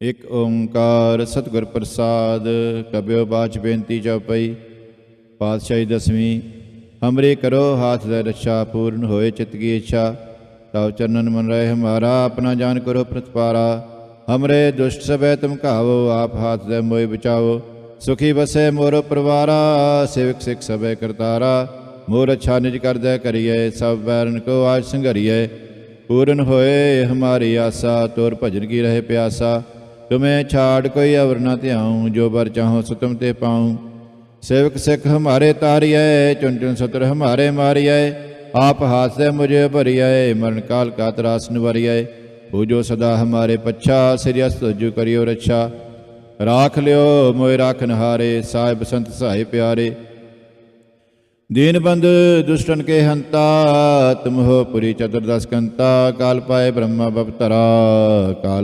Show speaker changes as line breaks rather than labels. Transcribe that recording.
ਇਕ ਓੰਕਾਰ ਸਤਿਗੁਰ ਪ੍ਰਸਾਦ, ਕਬਿਓ ਬਾਚ ਬੇਨਤੀ ਚਉਪਈ ਪਾਤਸ਼ਾਹੀ ਦਸਵੀਂ, ਹਮਰੇ ਕਰੋ ਹਾਥ ਦੇ ਰਛਾ, ਪੂਰਨ ਹੋਏ ਚਿਤ ਕੀ ਇੱਛਾ। ਤਵ ਚਰਨਨ ਮਨ ਰਹੇ ਹਮਾਰਾ, ਆਪਣਾ ਜਾਨ ਕਰੋ ਪ੍ਰਤਪਾਰਾ। ਹਮਰੇ ਦੁਸ਼ਟ ਸਭੈ ਤੁਮ ਕਾਵੋ ਆਪ ਹਾਥ ਦੇ ਮੋਇ ਬਚਾਓ ਸੁਖੀ ਬਸੇ ਮੋਰ ਪਰਵਾਰਾ, ਸੇਵਕ ਸਿਖ ਸਭੈ ਕਰਤਾਰਾ। ਮੋਰ ਅੱਛਾ ਨਿਜ ਕਰਦੈ ਕਰੀਏ ਸਭ ਬੈਰਨ ਕੋ ਆਜ ਸੰਘਰੀਏ ਪੂਰਨ ਹੋਏ ਹਮਾਰੀ ਆਸਾ, ਤੋਰ ਭਜਨ ਕੀ ਰਹੇ ਪਿਆਸਾ। ਤੁਮੇ ਛਾੜ ਕੋਈ ਅਵਰ ਨ ਧਿਆਉ, ਜੋ ਬਰ ਚਾਹੋ ਸੁਤਮ ਤੇ ਪਾਉ। ਸੇਵਕ ਸਿੱਖ ਹਮਾਰੇ ਤਾਰੀਐ ਚੁਨ ਚੁਨ ਸਤਰ ਹਮਾਰੇ ਮਾਰੀਐ। ਆਪ ਹਾਸੇ ਮੁਝੇ ਭਰੀਐ, ਮਰਨ ਕਾਲ ਕਾ ਤਰਾਸ ਨਿਵਰੀਐ। ਪੂਜੋ ਸਦਾ ਹਮਾਰੇ ਪੱਛਾ, ਸ੍ਰੀ ਅਸਤ ਜੋ ਕਰਿਓ ਰੱਛਾ। ਰਾਖ ਲਿਓ ਮੋਇ ਰਾਖਨ ਹਾਰੇ ਸਾਹਿਬ ਸੰਤ ਸਹਾਇ ਪਿਆਰੇ। ਦੀਨ ਬੰਦ ਦੁਸ਼ਟਨ ਕੇ ਹੰਤਾ, ਤੁਮ ਹੋ ਪੁਰੀ ਚਤੁਰਦਸ ਕੰਤਾ। ਕਾਲ ਪਾਏ ਬ੍ਰਹਮਾ ਬਪਤਰਾ ਕਾਲ